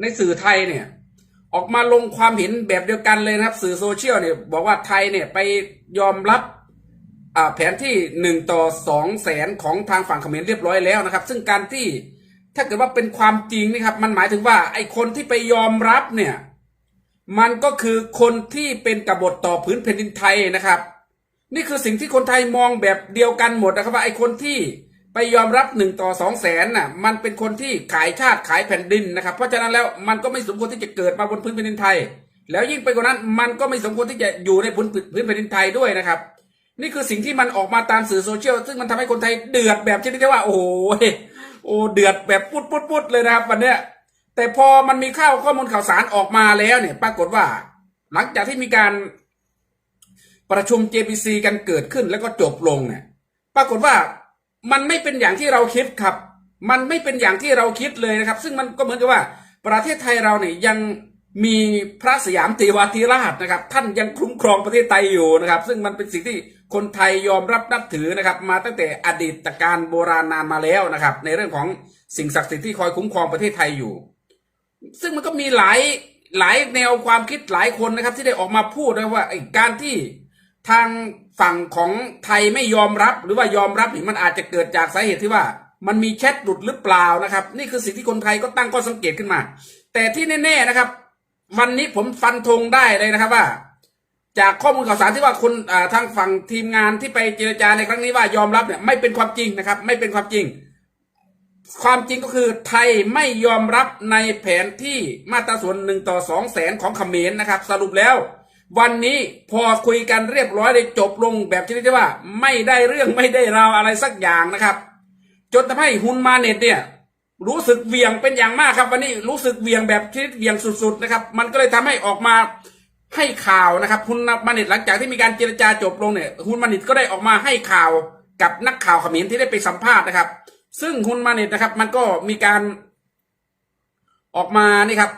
ในสื่อไทยเนี่ย ออกมาลงความเห็นแบบเดียวกันเลยนะครับ สื่อโซเชียลเนี่ยบอกว่าไทยเนี่ยไปยอมรับแผนที่หนึ่งต่อสองแสนของทางฝั่งเขมรเรียบร้อยแล้วนะครับ ซึ่งการที่ถ้าเกิดว่าเป็นความจริงนี่ครับ มันหมายถึงว่าไอ้คนที่ไปยอมรับเนี่ย มันก็คือคนที่เป็นกบฏต่อพื้นแผ่นดินไทยนะครับ นี่คือสิ่งที่คนไทยมองแบบเดียวกันหมดนะครับว่าไอ้คนที่ ไปยอมรับหนึ่งต่อสองแสนน่ะมันเป็นคนที่ขายชาติขายแผ่นดินนะครับ เพราะฉะนั้นแล้วมันก็ไม่สมควรที่จะเกิดมาบนพื้นแผ่นดินไทย แล้วยิ่งไปกว่านั้นมันก็ไม่สมควรที่จะอยู่ในพื้นพื้นแผ่นดินไทยด้วยนะครับ นี่คือสิ่งที่มันออกมาตามสื่อโซเชียลซึ่งมันทำให้คนไทยเดือดแบบชนิดที่ว่า โอ้โหโอ้เดือดแบบปุดปุดปุดเลยนะครับวันเนี้ยแต่พอมันมีข้าวข้อมูลข่าวสารออกมาแล้วเนี่ย ปรากฏว่า หลังจากที่มีการประชุม JPC กันเกิดขึ้นแล้วก็จบลงเนี่ย ปรากฏว่า มันไม่เป็นอย่างที่เราคิดครับ มันไม่เป็นอย่างที่เราคิดเลยนะครับ ซึ่งมันก็เหมือนกับว่า ประเทศไทยเราเนี่ยยังมีพระสยามเทวาธิราชนะครับ ท่านยังคุ้มครองประเทศไทยอยู่นะครับ ซึ่งมันเป็นสิ่งที่คนไทยยอมรับนับถือนะครับ มาตั้งแต่อดีตการโบราณนานมาแล้วนะครับ ในเรื่องของสิ่งศักดิ์สิทธิ์ที่คอยคุ้มครองประเทศไทยอยู่ ซึ่งมันก็มีหลายหลายแนวความคิดหลายคนนะครับ ที่ได้ออกมาพูดนะว่าไอ้การที่ทาง ฝั่งของไทยไม่ยอมรับหรือว่ายอมรับนี่มันอาจจะเกิดจากสาเหตุที่ว่า มันมีแชทหลุดหรือเปล่านะครับ นี่คือสิ่งที่คนไทยก็ตั้งข้อสังเกตขึ้นมา แต่ที่แน่ๆนะครับ วันนี้ผมฟันธงได้เลยนะครับว่า จากข้อมูลข่าวสารที่ว่าคนาทางฝั่งทีมงานที่ไปเจรจาในครั้งนี้ว่ายอมรับเนี่ยไม่เป็นความจริงนะครับ ไม่เป็นความจริง ความจริงก็คือไทยไม่ยอมรับในแผนที่มาตราส่วนหนึ่งต่อสองแสนของเขมรนะครับ สรุปแล้ว วันนี้พอคุยกันเรียบร้อยเลยจบลงแบบชนิดที่ว่า ไม่ได้เรื่องไม่ได้ราวอะไรสักอย่างนะครับ จนทำให้ฮุนมาเน็ตเนี่ย รู้สึกเวียงเป็นอย่างมากครับวันนี้รู้สึกเวียงแบบชนิดเวียงสุดๆนะครับ มันก็เลยทำให้ออกมาให้ข่าวนะครับฮุนมาเน็ตหลังจากที่มีการเจรจาจบลงเนี่ยฮุนมาเน็ตก็ได้ออกมาให้ข่าวกับนักข่าวขมรที่ได้ไปสัมภาษณ์นะครับ ซึ่งฮุนมาเน็ตนะครับ มันก็มีการออกมานี่ครับ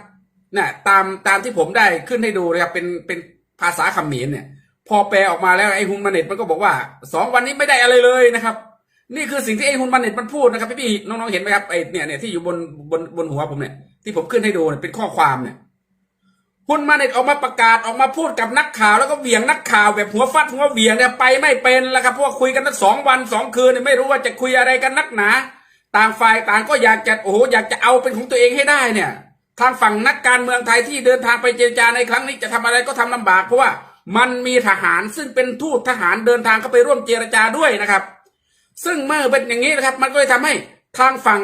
นะตามตามที่ผมได้ขึ้นให้ดูนะครับเป็นเป็น ภาษาคำเขมรเนี่ย พอแปลออกมาแล้วไอ้ฮุนมาเน็ตมันก็บอกว่าสองวันนี้ไม่ได้อะไรเลยนะครับ นี่คือสิ่งที่ไอ้ฮุนมาเน็ตมันพูดนะครับพี่พี่น้องๆเห็นไหมครับไอ้เนี่ยเนี่ยที่อยู่บนบนบนหัวผมเนี่ย ที่ผมขึ้นให้ดูเนี่ยเป็นข้อความเนี่ยฮุนมาเน็ตออกมาประกาศออกมาพูดกับนักข่าวแล้วก็เหวี่ยงนักข่าวแบบหัวฟัดหัวเหวี่ยงเนี่ยไปไม่เป็นแล้วครับพว่าคุยกันตั้งสองวันสองคืนเนี่ยไม่รู้ว่าจะคุยอะไรกันนักหนา ต่างฝ่ายต่างก็อยากจะโอ้โหอยากจะเอาเป็นของตัวเองให้ได้เนี่ย ทางฝั่งนักการเมืองไทยที่เดินทางไปเจรจาในครั้งนี้จะทำอะไรก็ทำลำบาก เพราะว่ามันมีทหารซึ่งเป็นทูตทหารเดินทางเข้าไปร่วมเจรจาด้วยนะครับ ซึ่งเมื่อเป็นอย่างนี้นะครับ มันก็เลยทำให้ทางฝั่ง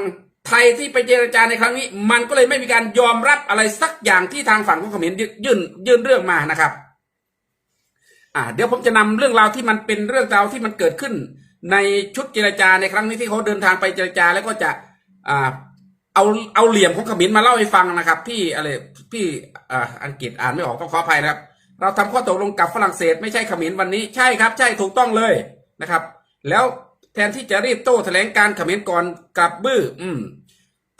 ไทยที่ไปเจรจาในครั้งนี้ มันก็เลยไม่มีการยอมรับอะไรสักอย่างที่ทางฝั่งของเขมรยื่นยื่นเรื่องมานะครับ อ่า เดี๋ยวผมจะนำเรื่องราวที่มันเป็นเรื่องราวที่มันเกิดขึ้น ในชุดเจรจาในครั้งนี้ที่เขาเดินทางไปเจรจาแล้วก็จะอ่า เอาเอาเหลี่ยมของขมรมาเล่าให้ฟังนะครับ พี่อะไรพี่อ่าอังกฤษอ่านไม่ออกต้องขออภัยนะครับ เราทำข้อตกลงกับฝรั่งเศส ไม่ใช่ขมรวันนี้ใช่ครับ ใช่ถูกต้องเลยนะครับ แล้วแทนที่จะรีบโต้แถลงการขมรก่อนกลับบื้อ อืม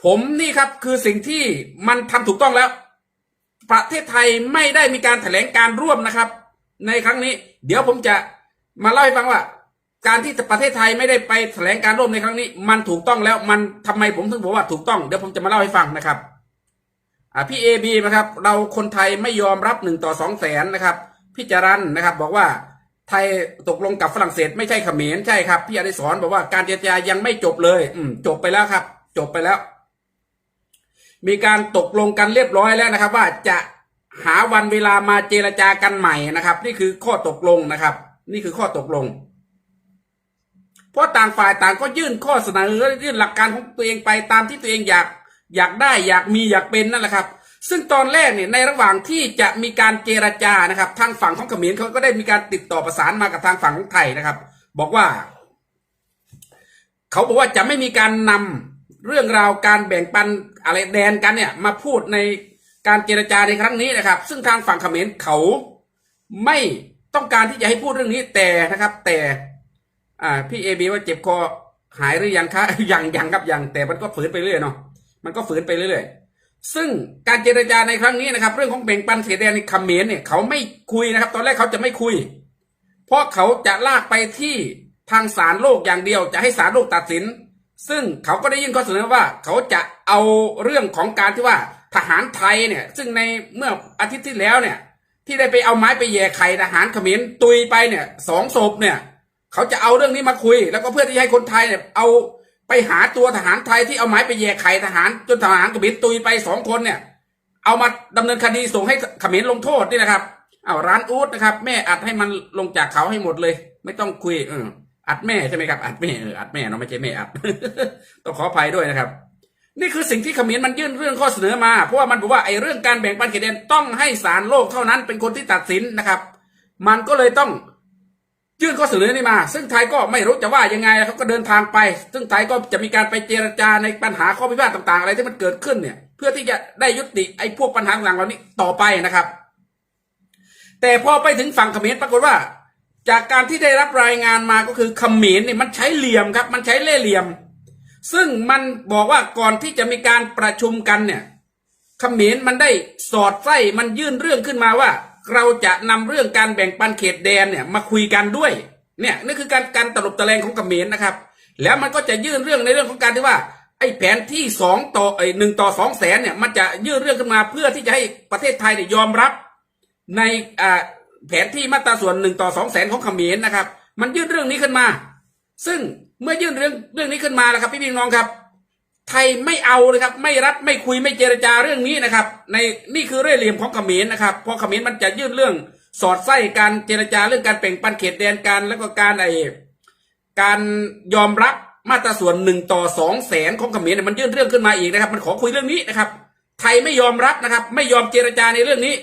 ผมนี่ครับคือสิ่งที่มันทำถูกต้องแล้ว ประเทศไทยไม่ได้มีการแถลงการร่วมนะครับ ในครั้งนี้ เดี๋ยวผมจะมาเล่าให้ฟังว่า การที่ประเทศไทยไม่ได้ไปแถลงการร่วมในครั้งนี้ มันถูกต้องแล้วมันทำไมผมถึงบอกว่าถูกต้องเดี๋ยวผมจะมาเล่าให้ฟังนะครับพี่เอบีนะครับ เราคนไทยไม่ยอมรับหนึ่งต่อสองแสนนะครับพี่จรันนะครับ บอกว่าไทยตกลงกับฝรั่งเศสไม่ใช่เขมรใช่ครับ พี่อดิศรบอกว่าการเจรจายังไม่จบเลย อืมจบไปแล้วครับ จบไปแล้ว มีการตกลงกันเรียบร้อยแล้วนะครับ ว่าจะหาวันเวลามาเจรจากันใหม่นะครับ นี่คือข้อตกลงนะครับ นี่คือข้อตกลง เพราะต่างฝ่ายต่างก็ยื่นข้อเสนอยื่นหลักการของตัวเองไปตามที่ตัวเองอยากอยากได้อยากมีอยากเป็นนั่นแหละครับ ซึ่งตอนแรกเนี่ยในระหว่างที่จะมีการเจรจานะครับ ทางฝั่งของเขมรเขาก็ได้มีการติดต่อประสานมากับทางฝั่งของไทยนะครับ บอกว่า เขาบอกว่าจะไม่มีการนำเรื่องราวการแบ่งปันอะไรแดนกันเนี่ย มาพูดในการเจรจาในครั้งนี้นะครับ ซึ่งทางฝั่งเขมรเขาไม่ต้องการที่จะให้พูดเรื่องนี้แต่นะครับ แต่ อ่า พี่เอบีว่าเจ็บคอหายหรือยังคะยังยังครับยังแต่มันก็ฝืนไปเรื่อยเนาะมันก็ฝืนไปเรื่อยๆซึ่งการเจรจาในครั้งนี้นะครับ เรื่องของแบ่งปันเขตแดนในเขมรเนี่ยเขาไม่คุยนะครับ ตอนแรกเขาจะไม่คุย เพราะเขาจะลากไปที่ทางศาลโลกอย่างเดียว จะให้ศาลโลกตัดสิน ซึ่งเขาก็ได้ยื่นข้อเสนอว่า เขาจะเอาเรื่องของการที่ว่าทหารไทยเนี่ย ซึ่งในเมื่ออาทิตย์ที่แล้วเนี่ย ที่ได้ไปเอาไม้ไปแย่ไข่ทหารเขมรตุยไปเนี่ยสองศพเนี่ย เขาจะเอาเรื่องนี้มาคุย แล้วก็เพื่อที่ให้คนไทยเนี่ยเอาไปหาตัวทหารไทยที่เอาไม้ไปแย่ไข่ทหารจนทหารเขมรตุยไปสองคนเนี่ย เอามาดำเนินคดีส่งให้ขมรลงโทษนี่นะครับเอาร้านอู๊ดนะครับ แม่อัดให้มันลงจากเขาให้หมดเลย ไม่ต้องคุยเอออัดแม่ใช่ไหมครับอัดแม่เอออัดแม่เนาะไม่ใช่แม่อัดต้องขออภัยด้วยนะครับ นี่คือสิ่งที่ขมรมันยื่นเรื่องข้อเสนอมาเพราะว่ามันบอกว่าไอ้เรื่องการแบ่งปันเขตแดนต้องให้ศาลโลกเท่านั้นเป็นคนที่ตัดสินนะครับ มันก็เลยต้อง ยื่นข้อเสนอนี้มา ซึ่งไทยก็ไม่รู้จะว่ายังไงเขาก็เดินทางไป ซึ่งไทยก็จะมีการไปเจรจาในปัญหาข้อพิพาทต่าง ๆ อะไรที่มันเกิดขึ้นเนี่ย เพื่อที่จะได้ยุติไอ้พวกปัญหาต่างเหล่านี้ต่อไปนะครับ แต่พอไปถึงฝั่งเขมรปรากฏว่า จากการที่ได้รับรายงานมาก็คือเขมรเนี่ยมันใช้เหลี่ยมครับ มันใช้เล่ห์เหลี่ยม ซึ่งมันบอกว่าก่อนที่จะมีการประชุมกันเนี่ยเขมรมันได้สอดไส้มันยื่นเรื่องขึ้นมาว่า เราจะนำเรื่องการแบ่งปันเขตแดนเนี่ยมาคุยกันด้วย เนี่ยนี่คือการการตลบตะแลงของเขมรนะครับ แล้วมันก็จะยื่นเรื่องในเรื่องของการที่ว่าไอ้แผนที่สองต่อไอ้หนึ่งต่อสองแสนเนี่ยมันจะยื่นเรื่องขึ้นมาเพื่อที่จะให้ประเทศไทยเนี่ยยอมรับ ในอ่าแผนที่มาตราส่วนหนึ่งต่อสองแสนของเขมรนะครับ มันยื่นเรื่องนี้ขึ้นมา ซึ่งเมื่อยื่นเรื่องเรื่องนี้ขึ้นมาแล้วครับพี่พี่น้องครับ ไทยไม่เอาเลยครับ ไม่รับไม่คุยไม่เจรจาเรื่องนี้นะครับ ในนี่คือเร่ห์เหลี่ยมของเขมรนะครับเพราะเขมรมันจะยื่นเรื่องสอดไส้การเจรจาเรื่องการแบ่งปันเขตแดนกันแล้วก็การไอการยอมรับมาตราส่วนหนึ่งต่อสองแสนของเขมรเนี่ยมันยื่นเรื่องขึ้นมาอีกนะครับ มันขอคุยเรื่องนี้นะครับ ไทยไม่ยอมรับนะครับ ไม่ยอมเจรจาในเรื่องนี้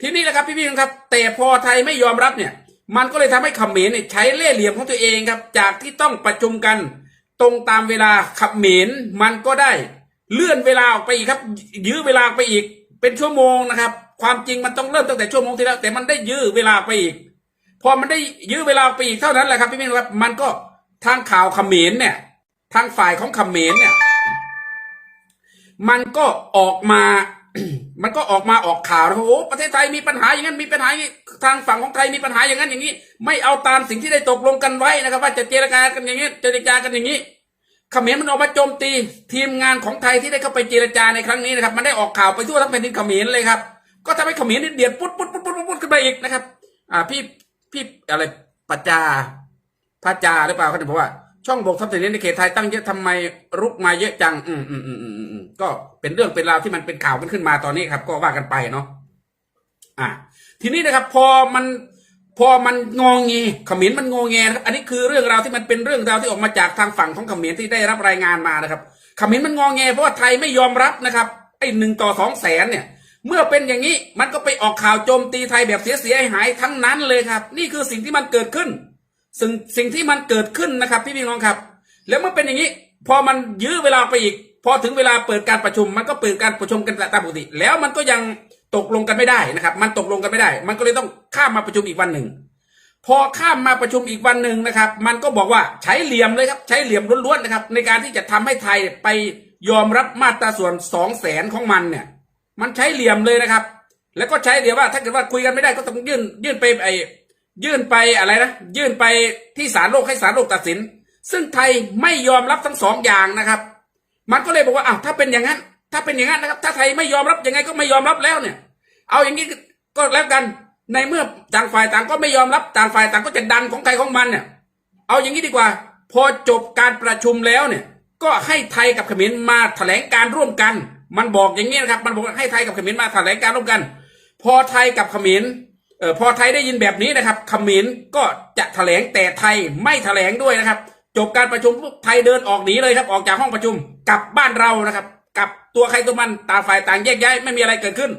ทีนี้นะครับพี่พี่ครับ แต่พอไทยไม่ยอมรับเนี่ย มันก็เลยทำให้เขมรเนี่ยใช้เล่ห์เหลี่ยมของตัวเองครับ จากที่ต้องประชุมกัน ตรงตามเวลาขับเขมรมันก็ได้ เลื่อนเวลาออกไปอีกครับ ยื้อเวลาไปอีก เป็นชั่วโมงนะครับ ความจริงมันต้องเริ่มตั้งแต่ชั่วโมงที่แล้ว แต่มันได้ยื้อเวลาไปอีก พอมันได้ยื้อเวลาไปอีกเท่านั้นแหละครับพี่พี่ครับ มันก็ทางข่าวเขมรเนี่ย ทางฝ่ายของเขมรเนี่ย มันก็ออกมา มันก็ออกมาออกข่าวนะโอ้โหประเทศไทยมีปัญหาอย่างนั้นมีปัญหาอย่างนี้ทางฝั่งของไทยมีปัญหาอย่างนั้นอย่างนี้ ไม่เอาตามสิ่งที่ได้ตกลงกันไว้นะครับ ว่าจะเจรจากันอย่างนี้เจรจากันอย่างนี้เขมรมันออกมาโจมตีทีมงานของไทยที่ได้เข้าไปเจรจาในครั้งนี้นะครับมันได้ออกข่าวไปทั่วทั้งแผ่นดินเขมรเลยครับ ก็ทำให้เขมรนี่เดือดปุ๊ดปุ๊ดปุ๊ดปุ๊ดปุ๊ดขึ้นมาอีกนะครับ อ่าพี่พี่อะไรปัจจาพระจาหรือเปล่าเขาถึงบอกว่า ช่องบกทัพเสนีในเขตไทยตั้งเยอะทำไมรุกมาเยอะจัง อืมอืมอืมอืมอืมก็เป็นเรื่องเป็นราวที่มันเป็นข่าวกันขึ้นมาตอนนี้ครับ ก็ว่ากันไปเนาะอ่าทีนี้นะครับ พอมันพอมันงองงีเขมรมันงอแงนะครับ อันนี้คือเรื่องราวที่มันเป็นเรื่องราวที่ออกมาจากทางฝั่งของขมรที่ได้รับรายงานมานะครับขมรมันงอแงเพราะว่าไทยไม่ยอมรับนะครับไอ้หนึ่งต่อสองแสนเนี่ยเมื่อเป็นอย่างนี้มันก็ไปออกข่าวโจมตีไทยแบบเสียเสียหายทั้งนั้นเลยครับ นี่คือสิ่งที่มันเกิดขึ้น สิ่งสิ่งที่มันเกิดขึ้นนะครับ พี่พี่น้องครับ แล้วมื่อเป็นอย่างนี้ พอมันยื้อเวลาไปอีก พอถึงเวลาเปิดการประชุม มันก็เปิดการประชุมกันตามปกติ แล้วมันก็ยังตกลงกันไม่ได้นะครับ มันตกลงกันไม่ได้ มันก็เลยต้องข้ามมาประชุมอีกวันหนึ่ง พอข้ามมาประชุมอีกวันหนึ่งนะครับ มันก็บอกว่าใช้เหลี่ยมเลยครับ ใช้เหลี่ยมล้วนๆนะครับ ในการที่จะทำให้ไทยไปยอมรับมาตราส่วนสองแสนของมันเนี่ย มันใช้เหลี่ยมเลยนะครับ แล้วก็ใช้เดี๋ยวว่าถ้าเกิดว่าคุยกันไม่ได้ก็ต้องยื่นยื่นไปไอ ยื่นไปอะไรนะยื่นไปที่ศาลโลกให้ศาลโลกตัดสิน ซึ่งไทยไม่ยอมรับทั้งสองอย่างนะครับ มันก็เลยบอกว่าอ้าวถ้าเป็นอย่างนั้น ถ้าเป็นอย่างนั้นนะครับ ถ้าไทยไม่ยอมรับยังไงก็ไม่ยอมรับแล้วเนี่ย เอาอย่างนี้ก็แล้วกันในเมื่อต่างฝ่ายต่างก็ไม่ยอมรับต่างฝ่ายต่างก็จะดันของใครของมันเนี่ยเอาอย่างนี้ดีกว่า พอจบการประชุมแล้วเนี่ย ก็ให้ไทยกับเขมรมาแถลงการร่วมกัน มันบอกอย่างนี้นะครับ มันบอกให้ไทยกับเขมรมาแถลงการร่วมกัน พอไทยกับเขมร ออพอไทยได้ยินแบบนี้นะครับขมิรก็จะแถลงแต่ไทยไม่แถลงด้วยนะครับ จบการประชุมปุ๊บไทยเดินออกหนีเลยครับ ออกจากห้องประชุมกลับบ้านเรานะครับกลับตัวใครตัวมันต่างฝ่ายต่างแยกย้ายไม่มีอะไรเกิดขึ้น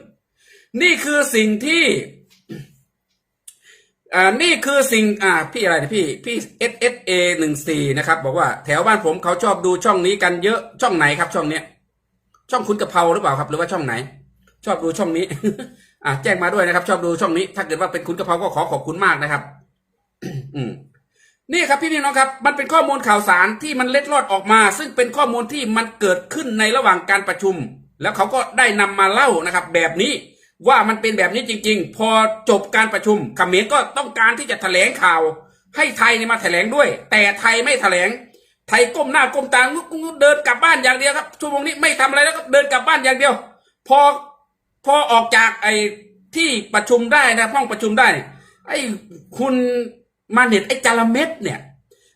นี่คือสิ่งที่อ่านี่คือสิ่งอ่าพี่อะไรนะพี่พี่ S S A หนึ่งสี่นะครับ บอกว่าแถวบ้านผมเขาชอบดูช่องนี้กันเยอะช่องไหนครับ ช่องเนี้ย ช่องคุณกะเพราหรือเปล่าครับ หรือว่าช่องไหน ชอบดูช่องนี้ อ่าแจ้งมาด้วยนะครับ ชอบดูช่องนี้ ถ้าเกิดว่าเป็นคุณกะเพราก็ขอขอบคุณมากนะครับ อืมนี่ครับพี่พี่น้องครับ มันเป็นข้อมูลข่าวสารที่มันเล็ดลอดออกมา ซึ่งเป็นข้อมูลที่มันเกิดขึ้นในระหว่างการประชุม แล้วเขาก็ได้นำมาเล่านะครับ แบบนี้ว่ามันเป็นแบบนี้จริง ๆ พอจบการประชุมเขมรก็ต้องการที่จะแถลงข่าว ให้ไทยเนี่ยมาแถลงด้วย แต่ไทยไม่แถลง ไทยก้มหน้าก้มตางุกงุกเดินกลับบ้านอย่างเดียวครับชั่วโมงนี้ไม่ทำอะไรแล้วก็เดินกลับบ้านอย่างเดียว พอ พอออกจากไอ้ที่ประชุมได้นะห้องประชุมได้ ไอ้คุณมาเน็ตไอ้จารเม็ดเนี่ย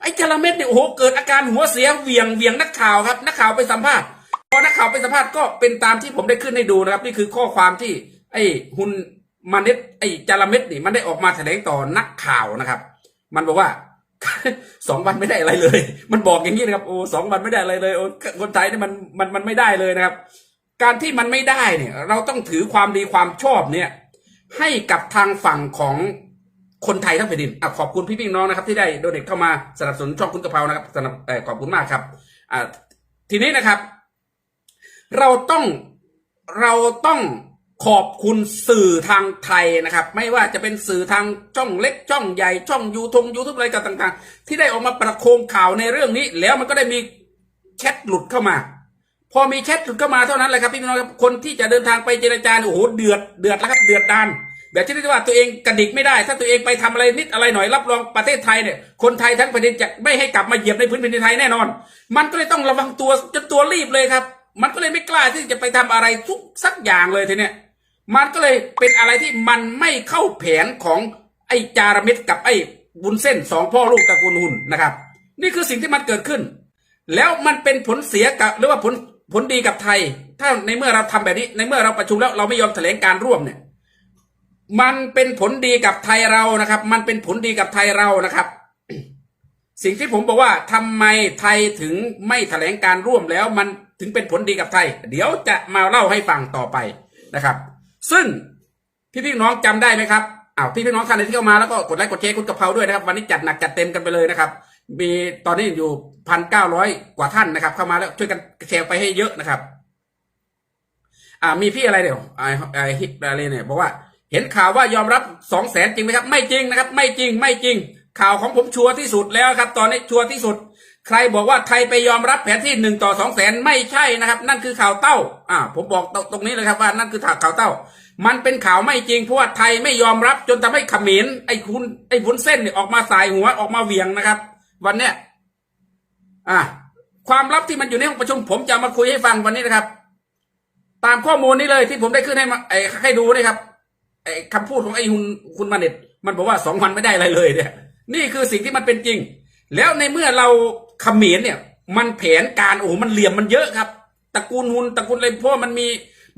ไอ้จารเม็ดเนี่ยโอ้โหเกิดอาการหัวเสียเวียงเวียงนักข่าวครับ นักข่าวไปสัมภาษณ์พอนักข่าวไปสัมภาษณ์ก็เป็นตามที่ผมได้ขึ้นให้ดูนะครับ นี่คือข้อความที่ ไอ้คุณมาเน็ตไอ้จารเม็ดนี่มันได้ออกมาแถลงต่อนักข่าวนะครับ มันบอกว่าสองวันไม่ได้อะไรเลย มันบอกอย่างนี้นะครับ โอ้สองวันไม่ได้อะไรเลย โอ้คนไทยนี่มันมันมันไม่ได้เลยนะครับ การที่มันไม่ได้เนี่ย เราต้องถือความดีความชอบเนี่ย ให้กับทางฝั่งของคนไทยทั้งแผ่นดินอขอบคุณพี่พี่น้องนะครับ ที่ได้โดเด็กเข้ามาสนับสนุนช่องคุณกะเพรานะครับสนับอขอบคุณมากครับอ่าทีนี้นะครับ เราต้องเราต้องขอบคุณสื่อทางไทยนะครับ ไม่ว่าจะเป็นสื่อทางช่องเล็กช่องใหญ่ช่องยูทงยูทูบอะไรต่างๆ ที่ได้ออกมาประโคมข่าวในเรื่องนี้ แล้วมันก็ได้มีแชทหลุดเข้ามา พอมีแชทหลุดเข้ามาเท่านั้นแหละครับพี่น้องครับคนที่จะเดินทางไปเจรจาเนี่ยโอ้โหเดือดเดือดแล้วครับเดือดดานแบบที่เรียกว่าตัวเองกระดิกไม่ได้ ถ้าตัวเองไปทำอะไรนิดอะไรหน่อยรับรองประเทศไทยเนี่ยคนไทยทั้งแผ่นดินจะไม่ให้กลับมาเหยียบในพื้นแผ่นดินไทยแน่นอน มันก็เลยต้องระวังตัวจนตัวรีบเลยครับ มันก็เลยไม่กล้าที่จะไปทำอะไรทุกสักอย่างเลยทีเนี้ยมันก็เลยเป็นอะไรที่มันไม่เข้าแผนของไอ้จาระเม็ดกับไอ้บุญเส้นสองพ่อลูกตระกูลหุ่นนะครับ นี่คือสิ่งที่มันเกิดขึ้น แล้วมันเป็นผลเสียกับหรือว่าผล ผลดีกับไทย ถ้าในเมื่อเราทำแบบนี้ ในเมื่อเราประชุมแล้วเราไม่ยอมแถลงการร่วมเนี่ย มันเป็นผลดีกับไทยเรานะครับ มันเป็นผลดีกับไทยเรานะครับ สิ่งที่ผมบอกว่าทำไมไทยถึงไม่แถลงการร่วมแล้ว มันถึงเป็นผลดีกับไทย เดี๋ยวจะมาเล่าให้ฟังต่อไปนะครับ ซึ่งพี่พี่น้องจำได้ไหมครับอ้าวพี่พี่น้องท่านไหนที่เข้ามาแล้วก็กดไลค์กดแชร์คุณกะเพราด้วยนะครับ วันนี้จัดหนักจัดเต็มกันไปเลยนะครับ มีตอนนี้อยู่พันเก้าร้อยกว่าท่านนะครับ เข้ามาแล้วช่วยกันแชร์ไปให้เยอะนะครับ อ่ามีพี่อะไรเดี๋ยวไอ้ไอ้ฮิปอะไรเนี่ยบอกว่า เห็นข่าวว่ายอมรับสองแสนจริงไหมครับ ไม่จริงนะครับ ไม่จริงไม่จริง ข่าวของผมชัวร์ที่สุดแล้วครับ ตอนนี้ชัวร์ที่สุด ใครบอกว่าไทยไปยอมรับแผนที่หนึ่งต่อสองแสนไม่ใช่นะครับ นั่นคือข่าวเต้า อ่า ผมบอกตรงนี้เลยครับว่านั่นคือข่าวเต้ามันเป็นข่าวไม่จริงเพราะว่าไทยไม่ยอมรับจนทำให้ขมรไอ้คุณไอ้วุ้นเส้นเนี่ยออกมาสายหัวออกมาเวียงนะครับ วันเนี้ยอ่าความลับที่มันอยู่ในห้องประชุม ผมจะมาคุยให้ฟังวันนี้นะครับ ตามข้อมูลนี้เลยที่ผมได้ขึ้นให้มาไอ้ให้ดูนี่ครับไอ้คำพูดของไอ้คุณคุณมาเน็ตมันบอกว่าสองวันไม่ได้อะไรเลยเนี่ย นี่คือสิ่งที่มันเป็นจริง แล้วในเมื่อเราเขมรเนี่ย มันแผนการโอ้โหมันเหลี่ยมมันเยอะครับตระกูลหุนตระกูลอะไรเพราะว่ามันมี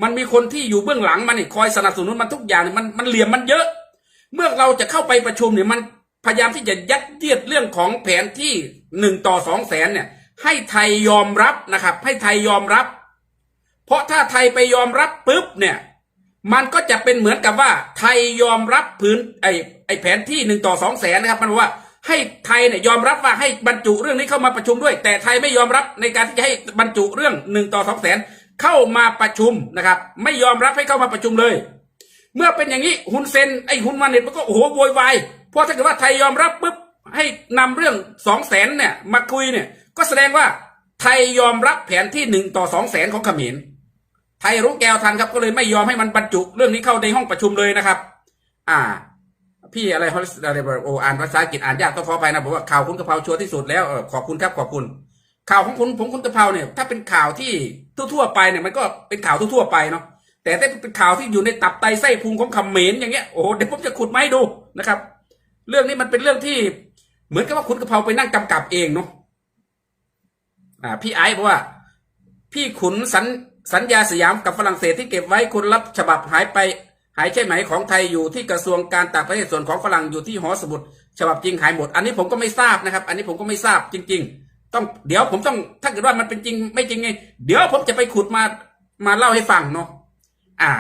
มันมีคนที่อยู่เบื้องหลังมันนี่คอยสนับสนุนมันทุกอย่างมันมันเหลี่ยมมันเยอะ เมื่อเราจะเข้าไปประชุมเนี่ยมัน พยายามที่จะยัดเยียดเรื่องของแผนที่หนึ่งต่อสองแสนเนี่ย ให้ไทยยอมรับนะครับ ให้ไทยยอมรับ เพราะถ้าไทยไปยอมรับปุ๊บเนี่ย มันก็จะเป็นเหมือนกับว่าไทยยอมรับพื้นไอไอแผนที่หนึ่งต่อสองแสนนะครับมันว่าให้ไทยเนี่ยยอมรับว่าให้บรรจุเรื่องนี้เข้ามาประชุมด้วย แต่ไทยไม่ยอมรับในการที่จะให้บรรจุเรื่องหนึ่งต่อสองแสนเข้ามาประชุมนะครับ ไม่ยอมรับให้เข้ามาประชุมเลย เมื่อเป็นอย่างนี้ฮุนเซนไอ้ฮุนมาเน็ตมันก็โอ้โหโวยวาย เพราะถ้าเกิดว่าไทยยอมรับปุ๊บให้นำเรื่องสองแสนเนี่ยมาคุยเนี่ยก็แสดงว่าไทยยอมรับแผนที่หนึ่งต่อสองแสนของเขมรไทยรู้แก้วทันครับก็เลยไม่ยอมให้มันบรรจุเรื่องนี้เข้าในห้องประชุมเลยนะครับ อ่า พี่อะไรเขาอะไรโออ่านภาษาอังกฤษอ่านยากต้องขออภัยนะบอกว่าข่าวคุณกะเพราชัวร์ที่สุดแล้วเออขอบคุณครับขอบคุณ ข่าวของคุณผมคุณกะเพราเนี่ย ถ้าเป็นข่าวที่ทั่วๆไปเนี่ยมันก็เป็นข่าวทั่วๆไปเนาะแต่ถ้าเป็นข่าวที่อยู่ในตับไตไส้พุงของเขมรอย่างเงี้ยโอ้โหเดี๋ยวผมจะขุดมาให้ดูนะครับ เรื่องนี้มันเป็นเรื่องที่เหมือนกับว่าคุณกระเพราไปนั่งกำกับเองเนาะอ่า พี่ไอ้บอกว่า พี่ขุนสัญสัญญาสยามกับฝรั่งเศสที่เก็บไว้คนรับฉบับหายไป หายใช่ไหมของไทยอยู่ที่กระทรวงการต่างประเทศส่วนของฝรั่งอยู่ที่หอสมุดฉบับจริงหายหมด อันนี้ผมก็ไม่ทราบนะครับ อันนี้ผมก็ไม่ทราบจริง ๆ ต้องเดี๋ยวผมต้องถ้าเกิดว่ามันเป็นจริง ไม่จริงไงเดี๋ยวผมจะไปขุดมามาเล่าให้ฟังเนาะอ่า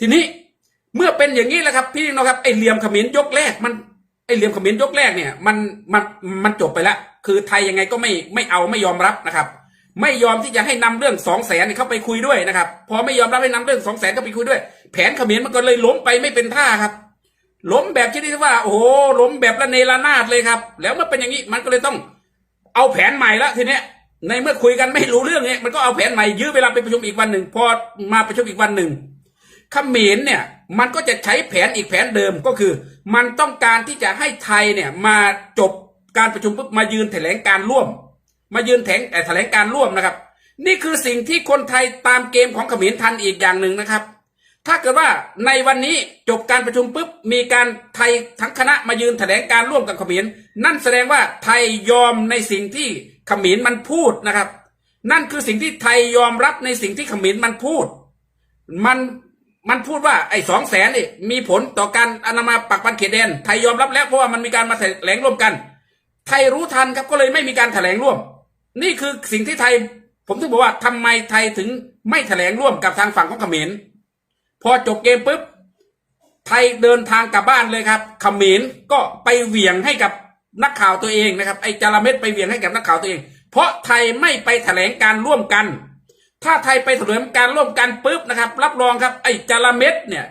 ทีนี้เมื่อเป็นอย่างนี้แล้วครับ พี่น้องครับไอ้เหลี่ยมขมรยกแรกมัน ไอ้เหลี่ยมขมรยกแรกเนี่ยมันมันมันจบไปแล้วคือไทยยังไงก็ไม่ไม่เอาไม่ยอมรับนะครับ ไม่ยอมที่จะให้นำเรื่องสองแสนเข้าไปคุยด้วยนะครับ พอไม่ยอมรับให้นำเรื่องสองแสนเข้าไปคุยด้วย แผนขมรมันก็เลยล้มไปไม่เป็นท่าครับ ล้มแบบชนิดที่ว่า โอ้โหล้มแบบระเนระนาดเลยครับ แล้วเมื่อเป็นอย่างนี้มันก็เลยต้องเอาแผนใหม่ละทีเนี้ยในเมื่อคุยกันไม่รู้เรื่องเนี่ยมันก็เอาแผนใหม่ยื้อเวลาไปประชุมอีกวันหนึ่งพอมาประชุมอีกวันหนึ่ง ขมรเนี่ยมันก็จะใช้แผนอีกแผนเดิมก็คือ มันต้องการที่จะให้ไทยเนี่ยมาจบการประชุมปุ๊บมายืนแถลงการร่วม มายืนแถลงแถลงการร่วมนะครับ นี่คือสิ่งที่คนไทยตามเกมของเขมรทันอีกอย่างหนึ่งนะครับ ถ้าเกิดว่าในวันนี้จบการประชุมปุ๊บมีการไทยทั้งคณะมายืนแถลงการร่วมกับเขมรนั่นแสดงว่าไทยยอมในสิ่งที่เขมรมันพูดนะครับ นั่นคือสิ่งที่ไทยยอมรับในสิ่งที่เขมรมันพูด มัน มันพูดว่าไอ้สองแสนนี่มีผลต่อการอนามาปักปันเขตแดนไทยยอมรับแล้วเพราะว่ามันมีการมาแถลงร่วมกัน ไทยรู้ทันครับก็เลยไม่มีการแถลงร่วม นี่คือสิ่งที่ไทย ผมถึงบอกว่าทำไมไทยถึงไม่แถลงร่วมกับทางฝั่งของเขมรพอจบเกมปุ๊บไทยเดินทางกลับบ้านเลยครับเขมรก็ไปเหวี่ยงให้กับนักข่าวตัวเองนะครับไอ้จาระเม็ดไปเหวี่ยงให้กับนักข่าวตัวเอง เพราะไทยไม่ไปแถลงการร่วมกัน ถ้าไทยไปถลงการร่วมกันปุ๊บนะครับ รับรองครับไอ้จาระเม็ดเนี่ย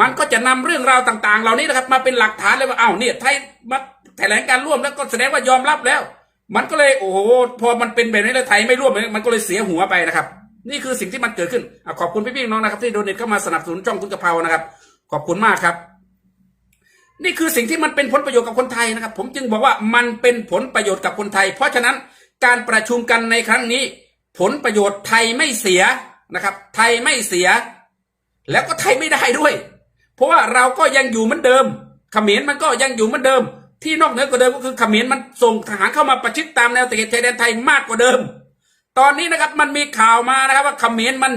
มันก็จะนำเรื่องราวต่าง ๆ เหล่านี้นะครับ มาเป็นหลักฐานเลยว่าเอ้าเนี่ยไทยมาแถลงการร่วมแล้วก็แสดงว่ายอมรับแล้ว มันก็เลยโอ้โหพอมันเป็นแบบนี้แล้วไทยไม่ร่วมมันก็เลยเสียหัวไปนะครับ นี่คือสิ่งที่มันเกิดขึ้นอขอบคุณพี่ๆน้องนะครับ ที่โดเนทเข้ามาสนับสนุนช่องคุณกะเพรานะครับ ขอบคุณมากครับ นี่คือสิ่งที่มันเป็นผลประโยชน์กับคนไทยนะครับ ผมจึงบอกว่ามันเป็นผลประโยชน์กับคนไทย เพราะฉะนั้นการประชุมกันในครั้งนี้ ผลประโยชน์ไทยไม่เสียนะครับ ไทยไม่เสีย แล้วก็ไทยไม่ได้ด้วย เพราะว่าเราก็ยังอยู่เหมือนเดิมเขมรมันก็ยังอยู่เหมือนเดิม ที่นอกเหนือกว่าเดิมก็คือเขมรมันส่งทหารเข้ามาประชิดตามแนวตะเข็บชายแดนไทยมากกว่าเดิม ตอนนี้นะครับมันมีข่าวมานะครับ ว่าเขมรมัน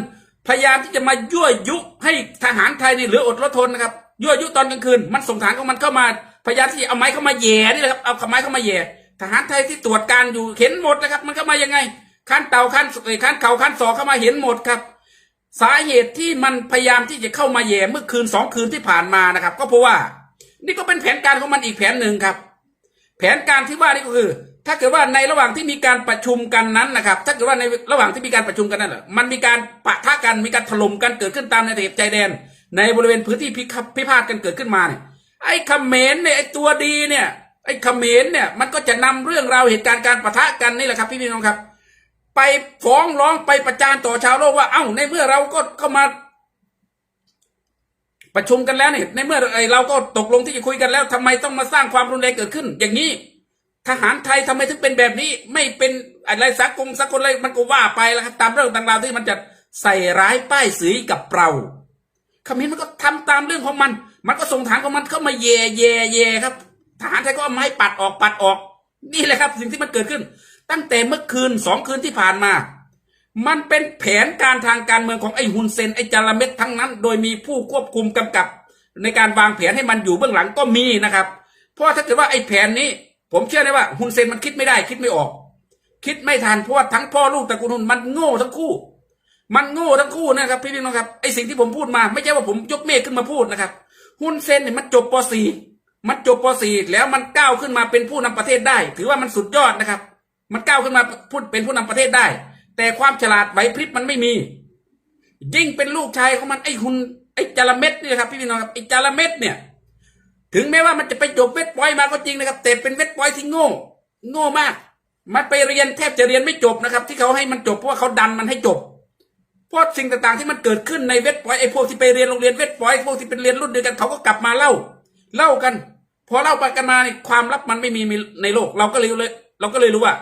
พยายามที่จะมายั่วยุให้ทหารไทยนี่เหลืออดรทนนะครับยั่วยุตอนกลางคืน มันส่งทหารของมันเข้ามาพยายามที่จะเอาไม้เข้ามาแย่นี่แหละครับเอาไม้เข้ามาแย่ทหารไทยที่ตรวจการอยู่เห็นหมดนะครับ มันเข้ามายังไง ขั้นเต่าขั้นขั้นเข่าขั้นศอกเข้ามาเห็นหมดครับ สาเหตุที่มันพยายามที่จะเข้ามาแย่เมื่อคืนสองคืนที่ผ่านมานะครับ ก็เพราะว่า นี่ก็เป็นแผนการของมันอีกแผนหนึ่งครับ แผนการที่ว่านี่ก็คือ ถ้าเกิดว่าในระหว่างที่มีการประชุมกันนั้นนะครับ ถ้าเกิดว่าในระหว่างที่มีการประชุมกันนั่นแหละมันมีการปะทะกันมีการถล่มกันเกิดขึ้นตามในเข็บชายแดน ในบริเวณพื้นที่พิพาทกันเกิดขึ้นมาเนี่ยไอ้เขมรเนี่ยไอ้ตัวดีเนี่ยไอ้เขมรเนี่ยมันก็จะนำเรื่องราวเหตุการณ์การปะทะกันนี่แหละครับพี่พี่น้องครับ ไปฟ้องร้องไปประจานต่อชาวโลกว่า เอ้าในเมื่อเราก็เข้ามา ประชุมกันแล้วเนี่ยในเมื่อไอเราก็ตกลงที่จะคุยกันแล้วทำไมต้องมาสร้างความรุนแรงเกิดขึ้น อย่างนี้ ทหารไทยทำไมถึงเป็นแบบนี้ ไม่เป็นอะไรสักกงสักคนอะไรมันก็ว่าไปแล้วครับตามเรื่องต่างราวที่มันจะใส่ร้ายป้ายสีกับเราเขมรมันก็ทำตามเรื่องของมัน มันก็ส่งทหารของมันเข้ามาเย่เย่เย่ครับทหารไทยก็เอาไม้ปัดออกปัดออก นี่แหละครับ สิ่งที่มันเกิดขึ้น ตั้งแต่เมื่อคืนสองคืนที่ผ่านมา มันเป็นแผนการทางการเมืองของไอ้ฮุนเซนไอ้จาระเม็ดทั้งนั้น โดยมีผู้ควบคุมกำกับ ในการวางแผนให้มันอยู่เบื้องหลังก็มีนะครับ เพราะถ้าเกิดว่าไอ้แผนนี้ ผมเชื่อได้ว่าฮุนเซนมันคิดไม่ได้ คิดไม่ออก คิดไม่ทันเพราะว่าทั้งพ่อลูกตระกูลฮุนมันโง่ทั้งคู่ มันโง่ทั้งคู่นะครับพี่พี่น้องครับไอ้สิ่งที่ผมพูดมา ไม่ใช่ว่าผมยกเมฆขึ้นมาพูดนะครับฮุนเซนเนี่ยมันจบป .4 มันจบป .4 แล้วมันก้าวขึ้นมาเป็นผู้นำประเทศได้ ถือว่ามันสุดยอดนะครับ มันก้าวขึ้นมาพูดเป็นผู้นำประเทศได้ แต่ความฉลาดไหวพริบมันไม่มี ยิ่งเป็นลูกชายของมันไอ้คุณไอ้จาระเม็ดนี่นะครับพี่พี่น้องครับไอ้จาระเม็ดเนี่ย ถึงแม้ว่ามันจะไปจบเวทปอยมาก็จริงนะครับ แต่เป็นเวทปอยที่โง่ โง่มาก มันไปเรียนแทบจะเรียนไม่จบนะครับ ที่เขาให้มันจบเพราะว่าเขาดันมันให้จบเพราะสิ่งต่างๆที่มันเกิดขึ้นในเวทปอยไอ้พวกที่ไปเรียนโรงเรียนเวทปอยพวกที่เป็นเรียนรุ่นเดียวกันเขาก็กลับมาเล่า เล่ากัน พอเล่าไปกันมาความลับมันไม่มีในโลก เราก็เลยเลยเราก็เลยรู้ว่า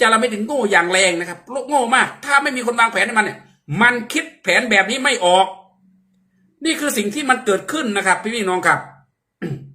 จาระไม่ถึงโง่อย่างแรงนะครับโลกโง่มาก ถ้าไม่มีคนวางแผนให้มันเนี่ย มันคิดแผนแบบนี้ไม่ออก นี่คือสิ่งที่มันเกิดขึ้นนะครับ พี่พี่น้องครับ